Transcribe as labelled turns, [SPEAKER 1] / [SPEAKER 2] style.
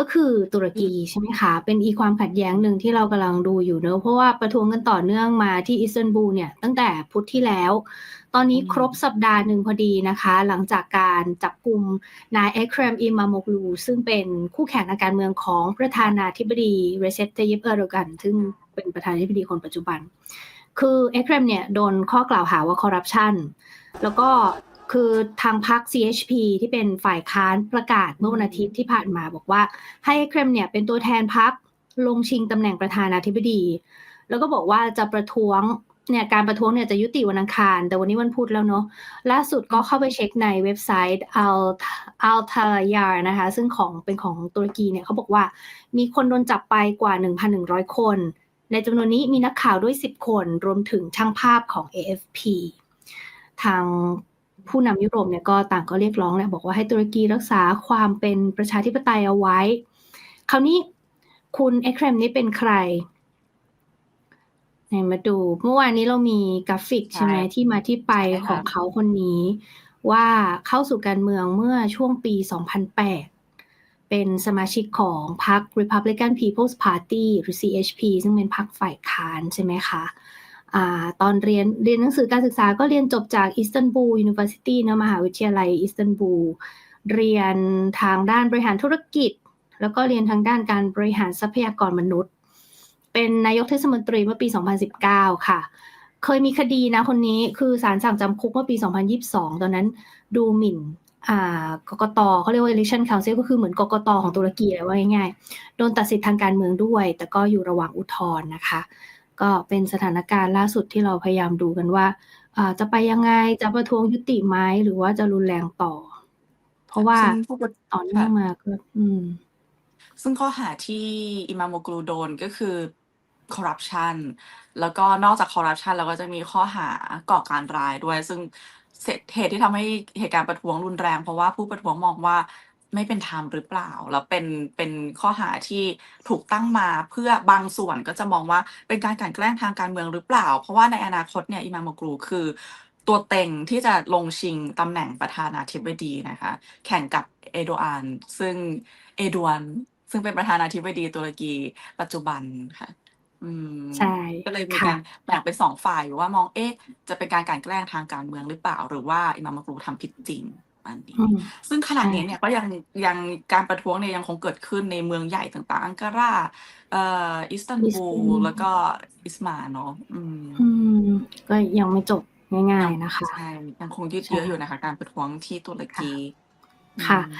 [SPEAKER 1] ก็คือตุร
[SPEAKER 2] อื
[SPEAKER 1] กี
[SPEAKER 2] ม
[SPEAKER 1] ใช่ไหมคะ เป็นอีกความขัดแย้งหนึ่งที่เรากำลังดูอยู่เนาะเพราะว่าประท้วงกันต่อเนื่องมาที่อิสตันบูลเนี่ยตั้งแต่พุธที่แล้ว ตอน
[SPEAKER 2] อื
[SPEAKER 1] นี้ครบ
[SPEAKER 2] ม
[SPEAKER 1] สัปดาห์หนึ่งพอดีนะคะ หลังจากการจับกุมนาย Ekrem İmamoğlu ซึ่งเป็นคู่แข่งทางการเมืองของประธานาธิบดี Recep Tayyip Erdogan ซึ่งเป็นประธานาธิบดีคนปัจจุบัน คือ Ekrem เนี่ยโดนข้อกล่าวหาว่าคอร์รัปชันแล้วก็ คือทางพรรค CHP ที่เป็นฝ่ายค้านประกาศเมื่อวันอาทิตย์ที่ผ่านมาบอกว่า ให้ Ekrem เนี่ยเป็นตัวแทนพรรคลงชิงตำแหน่งประธานาธิบดี แล้วก็บอกว่าจะประท้วงเนี่ยการประท้วงเนี่ยจะยุติวันอังคาร แต่วันนี้วันพุธแล้วเนาะล่าสุดก็เข้าไปเช็คในเว็บไซต์ Al Al-Tayyar นะคะ ซึ่งของเป็นของตุรกีเนี่ยเขาบอกว่ามีคนโดนจับไปกว่า 1,100 คน ในจำนวนนี้มีนักข่าวด้วย 10 คน รวมถึงช่างภาพของ AFP ทาง ผู้นำยุโรปเนี่ยก็ต่างก็เรียกร้องแหละบอกว่าให้ตุรกีรักษาความเป็นประชาธิปไตยเอาไว้ คราวนี้คุณเอ k รมนี่เป็นใครไหนมาดูเมื่อวานนี้เรามีกราฟิก
[SPEAKER 2] ใช่
[SPEAKER 1] ใช่ไหมที่มาที่ไป
[SPEAKER 2] ใช่
[SPEAKER 1] ข
[SPEAKER 2] ค่ะ
[SPEAKER 1] องเขาคนนี้ ว่าเข้าสู่การเมืองเมื่อช่วงปี 2008 เป็นสมาชิกของพรรค Republican People's Party หรือ CHP ซึ่งเป็นพรรคฝ่ายค้านใช่ไหมคะ อตอนเรียนเรียนหนังสือการศึกษาก็เรียนจบจากอิสตันบูล University นะมหาวิทยาลัยอิสตันบูลเรียนทางด้านบริหารธุรกิจ แล้วก็เรียนทางด้านการบริหารทรัพยากรมนุษย์ เป็นนายกเทศมนตรีเมื่อปี 2019 ค่ะ เคยมีคดีนะคนนี้คือศาลสั่งจำคุกเมื่อปี 2022 ตอนนั้นดูหมิ่นอ่ากกตเขาเรียกว่า election council ก็คือเหมือนกกตของตุรกีเลยว่าง่ายๆ โดนตัดสิทธิ์ทางการเมืองด้วย แต่ก็อยู่ระหว่างอุทธรณ์นะคะ ก็เป็นสถานการณ์ล่าสุดที่เราพยายามดูกันว่าอ่าจะไปยังไงจะประท้วงยุติไหมหรือว่าจะรุนแรงต่อ เพราะว่า
[SPEAKER 2] ซึ่งผู้ประ
[SPEAKER 1] ต่อเนื่อ
[SPEAKER 2] ค่ะ
[SPEAKER 1] งมาก็อืม
[SPEAKER 2] ซึ่งข้อหาที่อิมามโกลูโดนก็คือคอร์รัปชันแล้วก็นอกจากคอร์รัปชันแล้วก็จะมีข้อหาก่อการร้ายด้วย ซึ่งเสร็จเหตุที่ทำให้เหตุการณ์ประท้วงรุนแรง เพราะว่าผู้ประท้วงมองว่า ไม่เป็นธรรมหรือเปล่า แล้วเป็นเป็นข้อหาที่ถูกตั้งมาเพื่อบางส่วนก็จะมองว่าเป็นการกลั่นแกล้งทางการเมืองหรือเปล่า เพราะว่าในอนาคตเนี่ยอิมามโกลูคือ ตัวเต็งที่จะลงชิงตำแหน่งประธานาธิบดีนะคะ แข่งกับเอโดอานซึ่งเอดวนซึ่งเป็นประธานาธิบดีตุรกีปัจจุบันค่ะอืม
[SPEAKER 1] ใช่
[SPEAKER 2] ก็เลยมี
[SPEAKER 1] ค่ะ
[SPEAKER 2] การแบ่งเป็นสองฝ่ายอยู่ว่ามองเอ๊ะจะเป็นการกลั่นแกล้งทางการเมืองหรือเปล่า หรือว่าอิมามกรูทำผิดจริง อันนี้
[SPEAKER 1] อืม
[SPEAKER 2] ซึ่งขณะ
[SPEAKER 1] ใช่
[SPEAKER 2] นี้เนี่ยก็ยังยังการประท้วงเนี่ยยังคงเกิดขึ้นในเมืองใหญ่ต่างๆ อังการาเอ่ออิสตัน
[SPEAKER 1] อิส
[SPEAKER 2] บู
[SPEAKER 1] ตั
[SPEAKER 2] ล
[SPEAKER 1] นบูล
[SPEAKER 2] แล้วก็อิสมาเนาะอืม
[SPEAKER 1] อืม ก็ยังไม่จบง่า
[SPEAKER 2] ยั
[SPEAKER 1] ย
[SPEAKER 2] ง
[SPEAKER 1] ๆนะคะ
[SPEAKER 2] ใช่ยังคงยืด
[SPEAKER 1] ใช่
[SPEAKER 2] เยื้ออยู่นะคะ การประท้วงที่ตุร
[SPEAKER 1] ค่ะ
[SPEAKER 2] กี อื
[SPEAKER 1] ค่ะ
[SPEAKER 2] ม